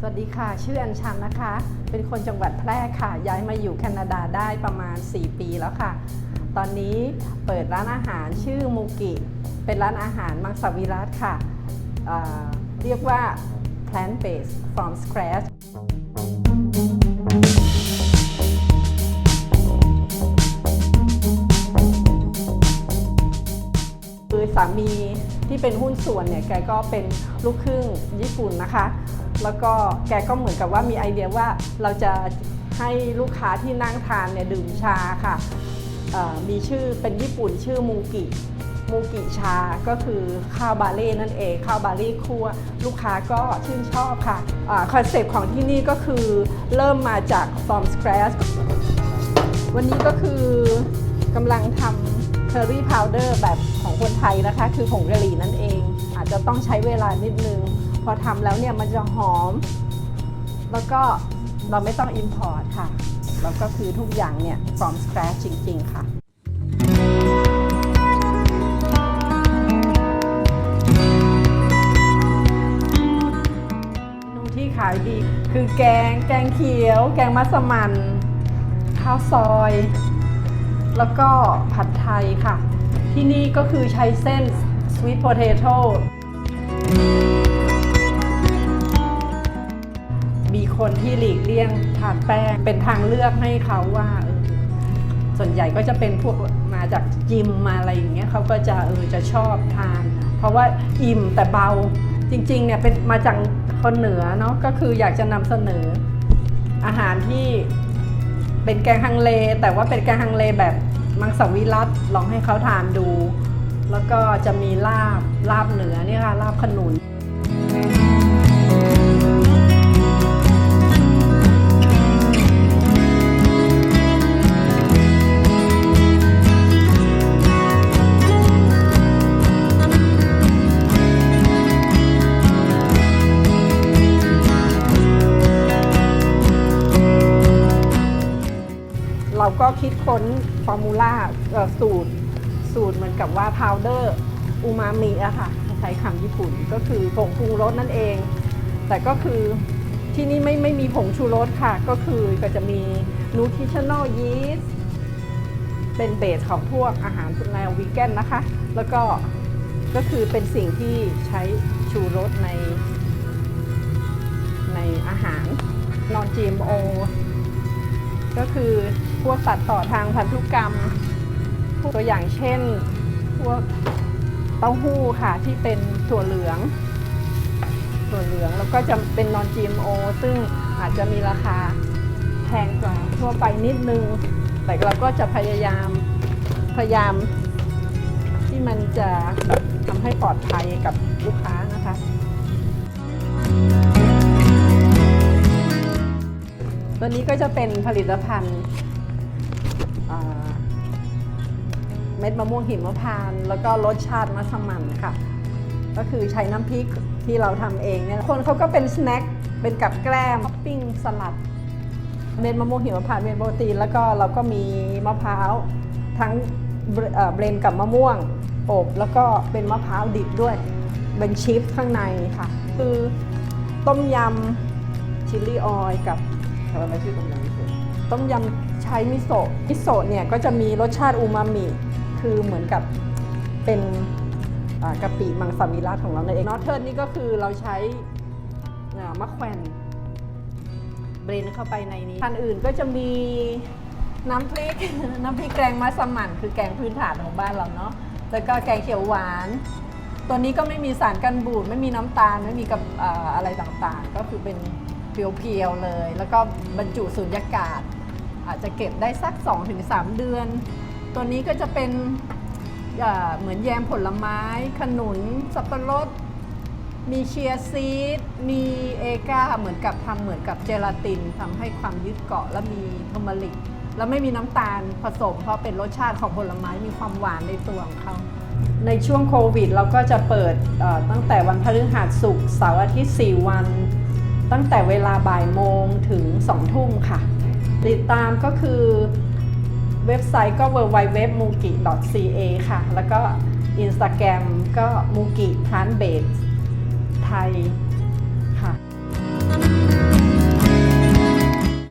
สวัสดีค่ะ ชื่ออัญชันนะคะ เป็นคนจังหวัดแพร่ค่ะ ย้ายมาอยู่แคนาดาได้ประมาณ 4 ปีแล้วค่ะ ตอนนี้เปิดร้านอาหารชื่อมูกิ เป็นร้านอาหารมังสวิรัตค่ะเเรียกว่า plant based from scratch คือสามี ที่เป็นหุ้นส่วนเนี่ยแกก็เป็นลูกครึ่งญี่ปุ่นนะคะ แล้วก็แกก็เหมือนกับว่ามีไอเดียว่าเราจะให้ลูกค้าที่นั่งทานเนี่ยดื่มชาค่ะมีชื่อเป็นญี่ปุ่นชื่อมูกิมูกิชาก็คือข้าวบาเล่นั่นเองข้าวบาเล่คั่วลูกค้าก็ชื่นชอบค่ะคอนเซปต์ของที่นี่ก็คือเริ่มมาจาก from scratch วันนี้ก็คือกำลังทำ curry powder แบบของคนไทยนะคะ คือผงกะหรี่นั่นเอง อาจจะต้องใช้เวลานิดนึง พอทำแล้วเนี่ยมันจะหอม แล้วก็เราไม่ต้อง import ค่ะ แล้วก็คือทุกอย่างเนี่ย from scratch จริง ๆ ค่ะเมนูที่ขายดีคือแกง แกงเขียว แกงมัสมั่นข้าวซอย แล้วก็ผัดไทยค่ะ ที่นี่ก็คือใช้เส้น sweet potato มีคนที่หลีกเลี่ยงทานแป้ง เป็นทางเลือกให้เขาว่าส่วนใหญ่ก็จะเป็นพวกมาจากจิมมาอะไรอย่างเงี้ยเขาก็จะเออจะชอบทาน เพราะว่าอิ่มแต่เบาจริงๆเนี่ยเป็นมาจากคนเหนือเนาะก็คืออยากจะนำเสนออาหารที่เป็นแกงฮังเล แต่ว่าเป็นแกงฮังเลแบบ มังสวิรัตลองให้เขาทานดู แล้วก็จะมีลาบลาบเหนือเนี่ยค่ะลาบขนุน ก็คิดค้นฟอร์มูล่าสูตร สูตรเหมือนกับว่าพาวเดอร์อูมามิอะค่ะใช้คำญี่ปุ่นก็คือผงปรุงรสนั่นเอง แต่ก็คือที่นี่ไม่ไม่มีผงชูรสค่ะ ก็คือก็จะมี nutritional yeast เป็นเบสของพวกอาหารแนววีแกนนะคะ แล้วก็ก็คือเป็นสิ่งที่ใช้ชูรสในในอาหาร non GMO ก็คือ วกตัดต่อทางพันธุกรรม ตัวอย่างเช่น พวกเต้าหู้ค่ะที่เป็นถั่วเหลือง ถั่วเหลืองแล้วก็จะเป็น non GMO ซึ่งอาจจะมีราคาแพงกว่าทั่วไปนิดนึง แต่เราก็จะพยายามพยายามที่มันจะทำให้ปลอดภัยกับลูกค้านะคะตัวนี้ก็จะเป็นผลิตภัณฑ์ เม็ดมะม่วงหิมพานต์แล้วก็รสชาติมัสมั่นค่ะ ก็คือใช้น้ำพริกที่เราทำเองเนี่ยคนเขาก็เป็นสแน็คเป็นกับแกล้มท็อปปิ้งสลัด เม็ดมะม่วงหิมพานต์เป็นโปรตีนแล้วก็เราก็มีมะพร้าวทั้งเบรนกับมะม่วงอบแล้วก็เป็นมะพร้าวดิบด้วยเป็นชิปข้างในค่ะ คือต้มยำชิลลี่ออยล์กับทำไมชื่อต้มยำ ต้มยำใช้มิโซะมิโซะเนี่ยก็จะมีรสชาติอูมามิ คือเหมือนกับเป็นอ่ากะปิมังสวิรัตของเราในเองนอเทิร์นนี่ก็คือเราใช้อ่ามะแขวนเบรนเข้าไปในนี้ทันอื่นก็จะมีน้ำพริก น้ำพริกแกงมัสมั่นคือแกงพื้นฐานของบ้านเราเนาะแล้วก็แกงเขียวหวาน ตัวนี้ก็ไม่มีสารกันบูดไม่มีน้ำตาลไม่มีกับอ่าอะไรต่างๆ ก็คือเป็นเพียวๆเลย แล้วก็บรรจุสูญญากาศ อาจจะเก็บได้สัก 2-3 เดือน ตัวนี้ก็จะเป็นเหมือนแยมผลไม้ ขนุน สับปะรด มีเชียร์ซีด มีเอกาเหมือนกับทำเหมือนกับเจลาตินทำให้ความยึดเกาะและมีเทอมาริก แล้วไม่มีน้ำตาลผสม เพราะเป็นรสชาติของผลไม้มีความหวานในตัวของเขาในช่วงโควิดเราก็จะเปิดตั้งแต่วันพฤหัสศุกร์เสาร์อาทิตย์ 4 วัน ตั้งแต่เวลาบ่ายโมงถึง 2 ทุ่มค่ะ ติดตามก็คือเว็บไซต์ก็ www.mugi.ca ค่ะ แล้วก็ Instagram ก็ mugi p l a n t b a s e ไทย